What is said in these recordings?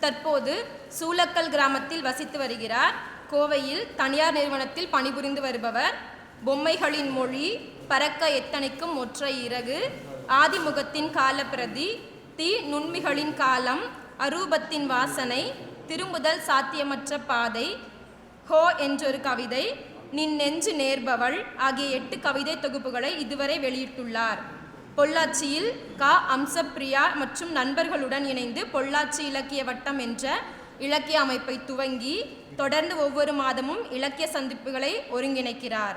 தற்போது சூலக்கல் கிராமத்தில் வசித்து வருகிறார். கோவையில் தனியார் நிறுவனத்தில் பணிபுரிந்து வருபவர். பொம்மைகளின் மொழி பறக்க எத்தனைக்கும் ஒற்றை இறகு. ஆதிமுகத்தின் காலப்பிரதி தீ நுண்மிகளின் காலம் அரூபத்தின் வாசனை திரும்புதல் சாத்தியமற்ற பாதை ஹோ என்றொரு கவிதை நின் நெஞ்சு நேர்பவள் ஆகிய எட்டு கவிதை தொகுப்புகளை இதுவரை வெளியிட்டுள்ளார். பொள்ளாச்சியில் கா. அம்சப்பிரியா மற்றும் நண்பர்களுடன் இணைந்து பொள்ளாச்சி இலக்கிய வட்டம் என்ற இலக்கிய அமைப்பை துவங்கி தொடர்ந்து ஒவ்வொரு மாதமும் இலக்கிய சந்திப்புகளை ஒருங்கிணைக்கிறார்.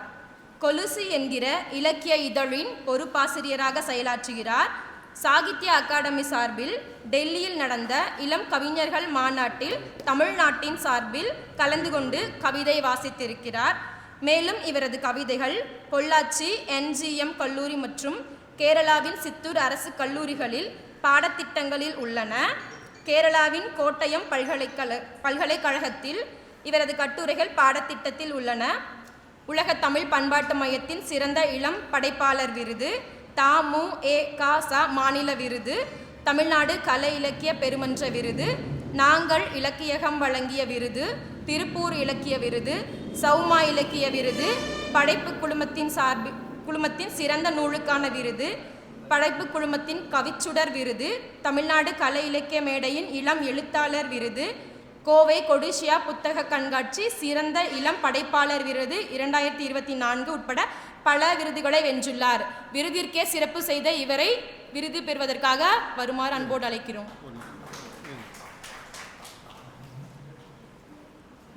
கொலுசு என்கிற இலக்கிய இதழின் பொறுப்பாசிரியராக செயலாற்றுகிறார். சாகித்ய அகாடமி சார்பில் டெல்லியில் நடந்த இளம் கவிஞர்கள் மாநாட்டில் தமிழ்நாட்டின் சார்பில் கலந்து கொண்டு கவிதை வாசித்திருக்கிறார். மேலும் இவரது கவிதைகள் பொள்ளாச்சி என்ஜிஎம் கல்லூரி மற்றும் கேரளாவின் சித்தூர் அரசு கல்லூரிகளில் பாடத்திட்டங்களில் உள்ளன. கேரளாவின் கோட்டயம் பல்கலைக்கழ பல்கலைக்கழகத்தில் இவரது கட்டுரைகள் பாடத்திட்டத்தில் உள்ளன. உலக தமிழ் பண்பாட்டு மையத்தின் சிறந்த இளம் படைப்பாளர் விருது தாமு ஏ. கா. சா. மாநில விருது தமிழ்நாடு கலை இலக்கிய பெருமன்ற விருது நாங்கள் இலக்கியகம் வழங்கிய விருது திருப்பூர் இலக்கிய விருது சௌமா இலக்கிய விருது படைப்பு குழுமத்தின் சார்பு குழுமத்தின் சிறந்த நூலுக்கான விருது படைப்பு குழுமத்தின் கவிச்சுடர் விருது தமிழ்நாடு கலை இலக்கிய மேடையின் இளம் எழுத்தாளர் விருது கோவை கொடிஷியா புத்தக கண்காட்சி சிறந்த இளம் படைப்பாளர் விருது இரண்டாயிரத்தி இருபத்தி நான்கு உட்பட பல விருதுகளை வென்றுள்ளார். விருதிற்கே சிறப்பு செய்த இவரை விருது பெறுவதற்காக வருமாறு அன்போடு அழைக்கிறோம்.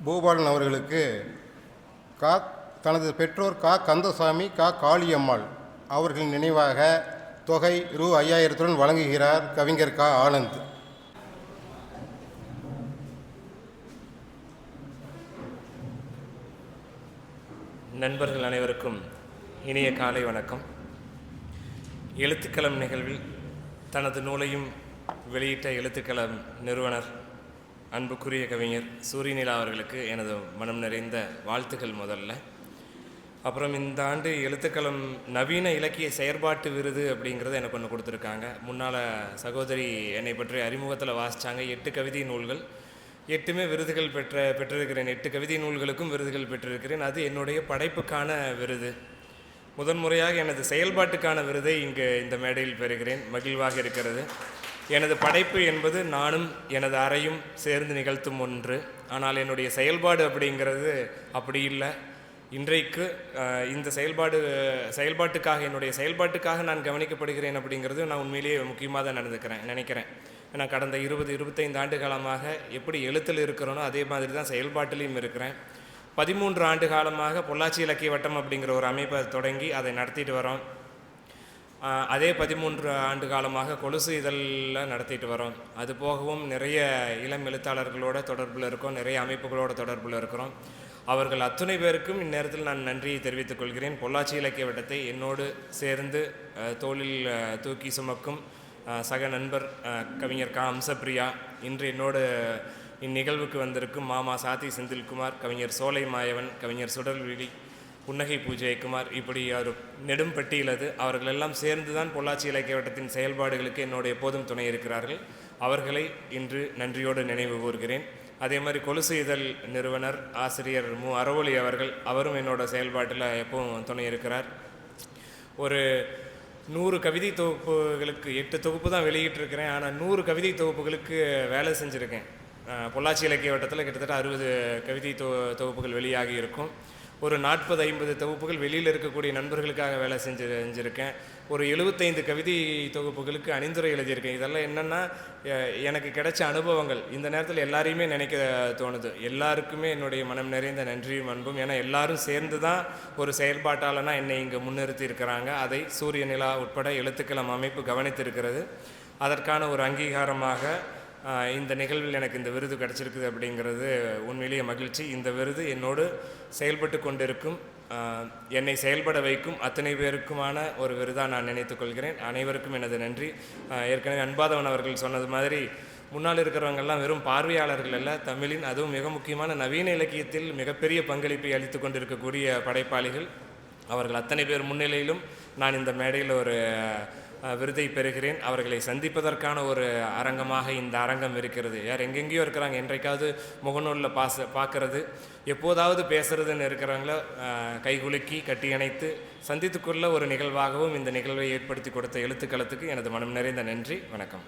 பூபாலன் அவர்களுக்கு கா தனது பெற்றோர் கா. கந்தசாமி கா. காளியம்மாள் அவர்களின் நினைவாக தொகை ரூ. ஐயாயிரத்துடன் வழங்குகிறார் கவிஞர் கா. ஆனந்த். நண்பர்கள் அனைவருக்கும் இனிய காலை வணக்கம். எழுத்துக்களம் நிகழ்வில் தனது நூலையும் வெளியிட்ட எழுத்துக்களம் நிறுவனர் அன்புக்குரிய கவிஞர் சூரியநிலா அவர்களுக்கு எனது மனம் நிறைந்த வாழ்த்துக்கள் முதல்ல. அப்புறம் இந்த ஆண்டு எழுத்துக்களம் நவீன இலக்கிய செயற்பாட்டு விருது அப்படிங்கிறத எனக்கு ஒன்று கொடுத்துருக்காங்க. முன்னால் சகோதரி என்னை பற்றி அறிமுகத்தில் வாசித்தாங்க எட்டு கவிதை நூல்கள். எட்டுமே விருதுகள் பெற்ற பெற்றிருக்கிறேன். எட்டு கவிதை நூல்களுக்கும் விருதுகள் பெற்றிருக்கிறேன். அது என்னுடைய படைப்புக்கான விருது. முதன்முறையாக எனது செயல்பாட்டுக்கான விருதை இங்கு இந்த மேடையில் பெறுகிறேன். மகிழ்வாக இருக்கிறது. எனது படைப்பு என்பது நானும் எனது அறையும் சேர்ந்து நிகழ்த்தும் ஒன்று. ஆனால் என்னுடைய செயல்பாடு அப்படிங்கிறது அப்படி இல்லை. இன்றைக்கு இந்த செயல்பாடு செயல்பாட்டுக்காக என்னுடைய செயல்பாட்டுக்காக நான் கவனிக்கப்படுகிறேன் அப்படிங்கிறது நான் உண்மையிலேயே முக்கியமாக தான் நடந்துக்கிறேன் நினைக்கிறேன். நான் கடந்த இருபது இருபத்தைந்து ஆண்டு காலமாக எப்படி எழுத்தில் இருக்கிறேனோ அதே மாதிரி தான் செயல்பாட்டிலையும் இருக்கிறேன். பதிமூன்று ஆண்டு காலமாக பொள்ளாச்சி இலக்கிய வட்டம் அப்படிங்கிற ஒரு அமைப்பை தொடங்கி அதை நடத்திட்டு வரோம். அதே பதிமூன்று ஆண்டு காலமாக கொலுசு இதழில் நடத்திட்டு வரோம். அது போகவும் நிறைய இளம் எழுத்தாளர்களோட தொடர்பில் இருக்கோம் நிறைய அமைப்புகளோட தொடர்பில் இருக்கிறோம். அவர்கள் அத்துணை பேருக்கும் இந்நேரத்தில் நான் நன்றியை தெரிவித்துக் கொள்கிறேன். பொள்ளாச்சி இலக்கிய வட்டத்தை என்னோடு சேர்ந்து தோளில் தூக்கி சுமக்கும் சக நண்பர் கவிஞர் கா. அம்சப்பிரியா இன்று என்னோடு இந்நிகழ்வுக்கு வந்திருக்கும் மாமா சாத்தி செந்தில்குமார் கவிஞர் சோலை மாயவன் கவிஞர் சுடல்விழி புன்னகை பூஜைக்குமார் இப்படி ஒரு நெடும் பட்டியலது. அவர்கள் எல்லாம் சேர்ந்து தான் பொள்ளாச்சி இலக்கிய வட்டத்தின் செயல்பாடுகளுக்கு என்னோடு எப்போதும் துணை இருக்கிறார்கள். அவர்களை இன்று நன்றியோடு நினைவு கூறுகிறேன் அதே மாதிரி கொலுசு இதழ் நிறுவனர் ஆசிரியர் மு. அறவொளி அவர்கள் அவரும் என்னோட செயல்பாட்டில் எப்பவும் துணை இருக்கிறார். ஒரு நூறு கவிதை தொகுப்புகளுக்கு எட்டு தொகுப்பு தான் வெளியிட்டிருக்கிறேன். ஆனால் நூறு கவிதை தொகுப்புகளுக்கு வேலை செஞ்சுருக்கேன். பொள்ளாச்சி இலக்கிய வட்டத்தில் கிட்டத்தட்ட அறுபது கவிதை தொ தொகுப்புகள் வெளியாகி இருக்கும். ஒரு நாற்பது ஐம்பது தொகுப்புகள் வெளியில் இருக்கக்கூடிய நண்பர்களுக்காக வேலை செஞ்சு செஞ்சுருக்கேன். ஒரு எழுபத்தைந்து கவிதை தொகுப்புகளுக்கு அணிந்துரை எழுதியிருக்கேன். இதெல்லாம் என்னென்னா எனக்கு கிடைச்ச அனுபவங்கள். இந்த நேரத்தில் எல்லாரையுமே நினைக்க தோணுது. எல்லாருக்குமே என்னுடைய மனம் நிறைந்த நன்றியும் அன்பும். ஏன்னா எல்லாரும் சேர்ந்து தான் ஒரு செயல்பாட்டாளனா என்னை இங்கே முன்னிறுத்தி இருக்கிறாங்க. அதை சூரிய நிலா உட்பட எழுத்துக்களம் அமைப்பு கவனித்திருக்கிறது. அதற்கான ஒரு அங்கீகாரமாக இந்த நிகழ்வில் எனக்கு இந்த விருது கிடச்சிருக்குது அப்படிங்கிறது உண்மையிலேயே மகிழ்ச்சி. இந்த விருது என்னோடு செயல்பட்டு கொண்டிருக்கும் என்னை செயல்பட வைக்கும் அத்தனை பேருக்குமான ஒரு விருதாக நான் நினைத்துக்கொள்கிறேன் அனைவருக்கும் எனது நன்றி. ஏற்கனவே அன்பாதவன் அவர்கள் சொன்னது மாதிரி முன்னால் இருக்கிறவங்கெல்லாம் வெறும் பார்வையாளர்கள் அல்ல தமிழின் அதுவும் மிக முக்கியமான நவீன இலக்கியத்தில் மிகப்பெரிய பங்களிப்பை அளித்து கொண்டிருக்கக்கூடிய படைப்பாளிகள். அவர்கள் அத்தனை பேர் முன்னிலையிலும் நான் இந்த மேடையில் ஒரு விருதை பெறுகிறேன். அவர்களை சந்திப்பதற்கான ஒரு அரங்கமாக இந்த அரங்கம் இருக்கிறது. யார் எங்கெங்கேயோ இருக்கிறாங்க. என்றைக்காவது முகநூலில் பாச பார்க்கறது எப்போதாவது பேசுறதுன்னு இருக்கிறவங்கள கைகுலுக்கி கட்டி அணைத்து சந்தித்துக்கொள்ள ஒரு நிகழ்வாகவும் இந்த நிகழ்வை ஏற்படுத்தி கொடுத்த எழுத்துக்களத்துக்கு எனது மனம் நிறைந்த நன்றி. வணக்கம்.